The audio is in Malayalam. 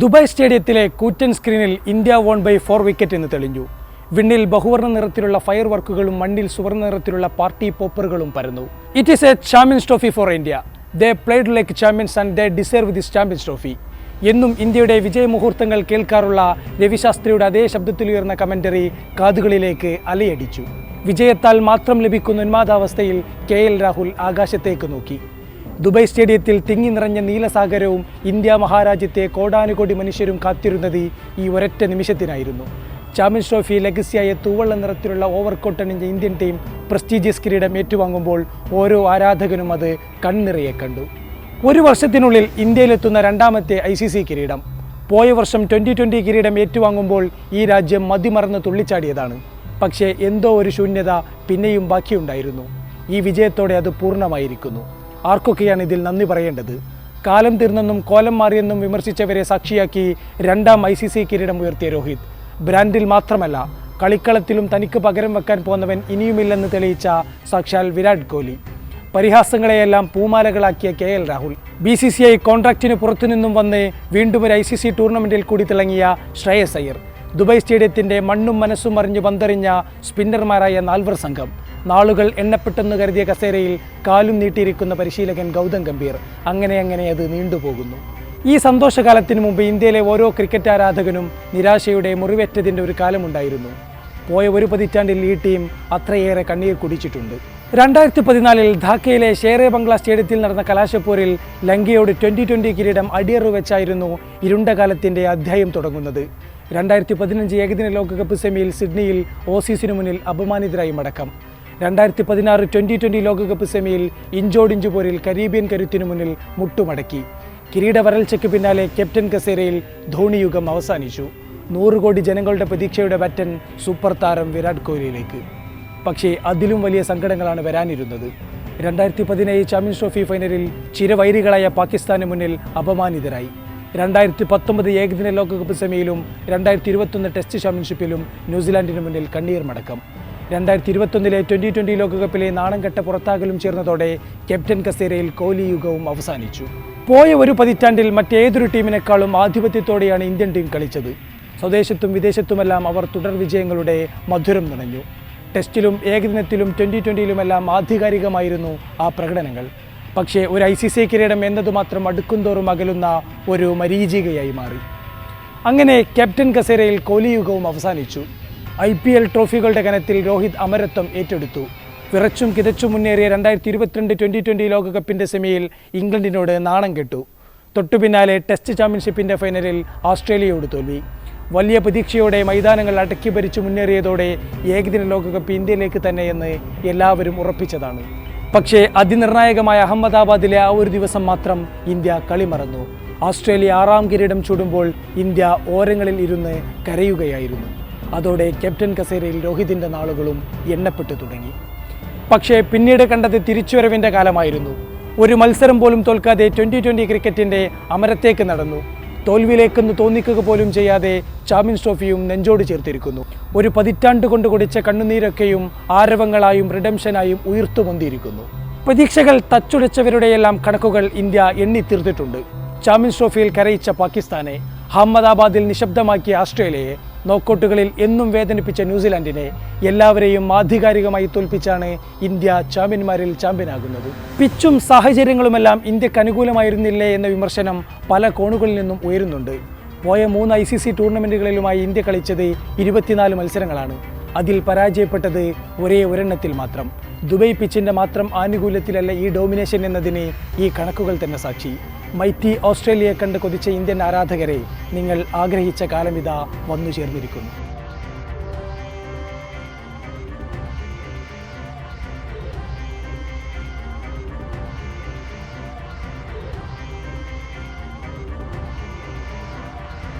ദുബായ് സ്റ്റേഡിയത്തിലെ കൂറ്റൻ സ്ക്രീനിൽ India won by four wicket എന്ന് തെളിഞ്ഞു. വിണ്ണിൽ ബഹുവർണ നിറത്തിലുള്ള ഫയർ വർക്കുകളും മണ്ണിൽ സുവർണ നിറത്തിലുള്ള പാർട്ടി പോപ്പറുകളും പരന്നു. It is a champions trophy for India they played like champions and they deserve this champions trophy എന്നും ഇന്ത്യയുടെ വിജയമുഹൂർത്തങ്ങൾ കേൾക്കാറുള്ള രവിശാസ്ത്രിയുടെ അതേ ശബ്ദത്തിൽ ഉയർന്ന കമന്ററി കാതുകളിലേക്ക് അലയടിച്ചു. വിജയത്താൽ മാത്രം ലഭിക്കുന്ന ഉന്മാദാവസ്ഥയിൽ കെ എൽ രാഹുൽ ആകാശത്തേക്ക് നോക്കി. ദുബായ് സ്റ്റേഡിയത്തിൽ തിങ്ങി നിറഞ്ഞ നീലസാഗരവും ഇന്ത്യ മഹാരാജ്യത്തെ കോടാനുകോടി മനുഷ്യരും കാത്തിരുന്നത് ഈ ഒരൊറ്റ നിമിഷത്തിനായിരുന്നു. ചാമ്പ്യൻസ് ട്രോഫി ലെഗസിയായ തൂവള്ള നിറത്തിലുള്ള ഓവർകോട്ട് അണിഞ്ഞ ഇന്ത്യൻ ടീം പ്രസ്റ്റീജിയസ് കിരീടം ഏറ്റുവാങ്ങുമ്പോൾ ഓരോ ആരാധകനും അത് കണ്ണിറയെ കണ്ടു. ഒരു വർഷത്തിനുള്ളിൽ ഇന്ത്യയിലെത്തുന്ന രണ്ടാമത്തെ ഐ സി സി കിരീടം. പോയ വർഷം ട്വന്റി ട്വന്റി കിരീടം ഏറ്റുവാങ്ങുമ്പോൾ ഈ രാജ്യം മതിമറന്ന് തുള്ളിച്ചാടിയതാണ്. പക്ഷേ എന്തോ ഒരു ശൂന്യത പിന്നെയും ബാക്കിയുണ്ടായിരുന്നു. ഈ വിജയത്തോടെ അത് പൂർണമായിരിക്കുന്നു. ആർക്കൊക്കെയാണ് ഇതിൽ നന്ദി പറയേണ്ടത്? കാലം തീർന്നെന്നും കോലം മാറിയെന്നും വിമർശിച്ചവരെ സാക്ഷിയാക്കി രണ്ടാം ഐ സി സി കിരീടം ഉയർത്തിയ രോഹിത്. ബ്രാൻഡിൽ മാത്രമല്ല കളിക്കളത്തിലും തനിക്ക് പകരം വെക്കാൻ പോന്നവൻ ഇനിയുമില്ലെന്ന് തെളിയിച്ച സാക്ഷാൽ വിരാട് കോഹ്ലി. പരിഹാസങ്ങളെയെല്ലാം പൂമാലകളാക്കിയ K L Rahul. B C C I കോൺട്രാക്റ്റിന് പുറത്തുനിന്നും വന്ന് വീണ്ടും ഒരു ഐ സി സി ടൂർണമെന്റിൽ കൂടി തിളങ്ങിയ ശ്രേയസ് അയ്യർ. ദുബായ് സ്റ്റേഡിയത്തിന്റെ മണ്ണും മനസ്സും അറിഞ്ഞു പന്തറിഞ്ഞ സ്പിന്നർമാരായ നാൽവർ സംഘം. നാളുകൾ എണ്ണപ്പെട്ടെന്ന് കരുതിയ കസേരയിൽ കാലും നീട്ടിയിരിക്കുന്ന പരിശീലകൻ ഗൗതം ഗംഭീർ. അങ്ങനെ അങ്ങനെ അത് നീണ്ടുപോകുന്നു. ഈ സന്തോഷകാലത്തിന് മുമ്പ് ഇന്ത്യയിലെ ഓരോ ക്രിക്കറ്റ് ആരാധകനും നിരാശയുടെ മുറിവേറ്റതിന്റെ ഒരു കാലമുണ്ടായിരുന്നു. പോയ ഒരു പതിറ്റാണ്ടിൽ ഈ ടീം അത്രയേറെ കണ്ണീർ കുടിച്ചിട്ടുണ്ട്. രണ്ടായിരത്തി പതിനാലിൽ ധാക്കയിലെ ഷേറെ ബംഗ്ല സ്റ്റേഡിയത്തിൽ നടന്ന കലാശപ്പോരിൽ ലങ്കയോട് ട്വന്റി ട്വന്റി കിരീടം അടിയറു വെച്ചായിരുന്നു ഇരുണ്ട കാലത്തിന്റെ അധ്യായം തുടങ്ങുന്നത്. രണ്ടായിരത്തി പതിനഞ്ച് ഏകദിന ലോകകപ്പ് സെമിയിൽ സിഡ്നിയിൽ ഓസീസിനു മുന്നിൽ അപമാനിതരായി മടക്കം. രണ്ടായിരത്തി പതിനാറ് ട്വന്റി ട്വന്റി ലോകകപ്പ് സെമിയിൽ ഇഞ്ചോടിഞ്ചു പോരിൽ കരീബിയൻ കരുത്തിനു മുന്നിൽ മുട്ടുമടക്കി. കിരീട വരൾച്ചയ്ക്ക് പിന്നാലെ ക്യാപ്റ്റൻ കസേരയിൽ ധോണി യുഗം അവസാനിച്ചു. നൂറ് കോടി ജനങ്ങളുടെ പ്രതീക്ഷയുടെ ബാറ്റൻ സൂപ്പർ താരം വിരാട് കോഹ്ലിയിലേക്ക്. പക്ഷേ അതിലും വലിയ സങ്കടങ്ങളാണ് വരാനിരുന്നത്. രണ്ടായിരത്തി പതിനേഴ് ചാമ്പ്യൻസ് ട്രോഫി ഫൈനലിൽ ചിരവൈരികളായ പാകിസ്ഥാന് മുന്നിൽ അപമാനിതരായി. രണ്ടായിരത്തി പത്തൊമ്പത് ഏകദിന ലോകകപ്പ് സെമിയിലും രണ്ടായിരത്തി ഇരുപത്തൊന്ന് ടെസ്റ്റ് ചാമ്പ്യൻഷിപ്പിലും ന്യൂസിലാൻഡിന് മുന്നിൽ കണ്ണീർ മടക്കം. രണ്ടായിരത്തി ഇരുപത്തൊന്നിലെ ട്വന്റി ട്വന്റി ലോകകപ്പിലെ നാണംകെട്ട പുറത്താകലും ചേർന്നതോടെ ക്യാപ്റ്റൻ കസേരയിൽ കോഹ്ലി യുഗവും അവസാനിച്ചു. പോയ ഒരു പതിറ്റാണ്ടിൽ മറ്റേതൊരു ടീമിനേക്കാളും ആധിപത്യത്തോടെയാണ് ഇന്ത്യൻ ടീം കളിച്ചത്. സ്വദേശത്തും വിദേശത്തുമെല്ലാം അവർ തുടർ വിജയങ്ങളുടെ മധുരം നിറഞ്ഞു. ടെസ്റ്റിലും ഏകദിനത്തിലും ട്വന്റി ട്വന്റിയിലുമെല്ലാം ആധികാരികമായിരുന്നു ആ പ്രകടനങ്ങൾ. പക്ഷേ ഒരു ഐ സി സി കിരീടം എന്നതുമാത്രം അടുക്കുംതോറും അകലുന്ന ഒരു മരീചികയായി മാറി. അങ്ങനെ ക്യാപ്റ്റൻ കസേരയിൽ കോലിയുഗവും അവസാനിച്ചു. ഐ പി എൽ ട്രോഫികളുടെ കനത്തിൽ രോഹിത് അമരത്വം ഏറ്റെടുത്തു. വിറച്ചും കിതച്ചും മുന്നേറിയ രണ്ടായിരത്തി ഇരുപത്തിരണ്ട് ട്വന്റി ട്വന്റി ലോകകപ്പിന്റെ സെമിയിൽ ഇംഗ്ലണ്ടിനോട് നാണം കെട്ടു. തൊട്ടുപിന്നാലെ ടെസ്റ്റ് ചാമ്പ്യൻഷിപ്പിന്റെ ഫൈനലിൽ ഓസ്ട്രേലിയയോട് തോൽവി. വലിയ പ്രതീക്ഷയോടെ മൈതാനങ്ങൾ അടക്കി ഭരിച്ചു മുന്നേറിയതോടെ ഏകദിന ലോകകപ്പ് ഇന്ത്യയിലേക്ക് തന്നെയെന്ന് എല്ലാവരും ഉറപ്പിച്ചതാണ്. പക്ഷേ അതിനിർണായകമായ അഹമ്മദാബാദിലെ ആ ഒരു ദിവസം മാത്രം ഇന്ത്യ കളിമറന്നു. ഓസ്ട്രേലിയ ആറാം കിരീടം ചൂടുമ്പോൾ ഇന്ത്യ ഓരങ്ങളിൽ ഇരുന്ന് കരയുകയായിരുന്നു. അതോടെ ക്യാപ്റ്റൻ കസേരയിൽ രോഹിതിന്റെ നാളുകളും എണ്ണപ്പെട്ടു തുടങ്ങി. പക്ഷേ പിന്നീട് കണ്ടത് തിരിച്ചുവരവിന്റെ കാലമായിരുന്നു. ഒരു മത്സരം പോലും തോൽക്കാതെ ട്വന്റി ട്വന്റി ക്രിക്കറ്റിന്റെ അമരത്തേക്ക് നടന്നു. തോൽവിയിലേക്കെന്ന് തോന്നിക്കുക പോലും ചെയ്യാതെ ചാമ്പ്യൻസ് ട്രോഫിയും നെഞ്ചോട് ചേർത്തിരിക്കുന്നു. ഒരു പതിറ്റാണ്ട് കൊണ്ട് കുടിച്ച കണ്ണുനീരൊക്കെയും ആരവങ്ങളായും റിഡംഷനായും ഉയർത്തു പൊന്തിയിരിക്കുന്നു പ്രതീക്ഷകൾ തച്ചുടച്ചവരുടെയെല്ലാം കണക്കുകൾ ഇന്ത്യ എണ്ണിത്തീർത്തിട്ടുണ്ട് ചാമ്പ്യൻസ് ട്രോഫിയിൽ കരയിച്ച പാകിസ്ഥാനെ അഹമ്മദാബാദിൽ നിശബ്ദമാക്കിയ ഓസ്ട്രേലിയയെ നോക്കൌട്ടുകളിൽ എന്നും വേദനിപ്പിച്ച ന്യൂസിലാൻഡിനെ എല്ലാവരെയും ആധികാരികമായി തോൽപ്പിച്ചാണ് ഇന്ത്യ ചാമ്പ്യന്മാരിൽ ചാമ്പ്യനാകുന്നത്. പിച്ചും സാഹചര്യങ്ങളുമെല്ലാം ഇന്ത്യയ്ക്ക് അനുകൂലമായിരുന്നില്ലേ എന്ന വിമർശനം പല കോണുകളിൽ നിന്നും ഉയരുന്നുണ്ട്. പോയ മൂന്ന് ഐ സി സി ടൂർണമെന്റുകളിലുമായി ഇന്ത്യ കളിച്ചത് ഇരുപത്തിനാല് മത്സരങ്ങളാണ്. അതിൽ പരാജയപ്പെട്ടത് ഒരേ ഒരെണ്ണത്തിൽ മാത്രം. ദുബൈ പിച്ചിന്റെ മാത്രം ആനുകൂല്യത്തിലല്ല ഈ ഡോമിനേഷൻ എന്നതിന് ഈ കണക്കുകൾ തന്നെ സാക്ഷി. മൈറ്റി ഓസ്ട്രേലിയയെ കണ്ട് കൊതിച്ച ഇന്ത്യൻ ആരാധകരെ നിങ്ങൾ ആഗ്രഹിച്ച കാലം ഇതാ വന്നു ചേർന്നിരിക്കുന്നു.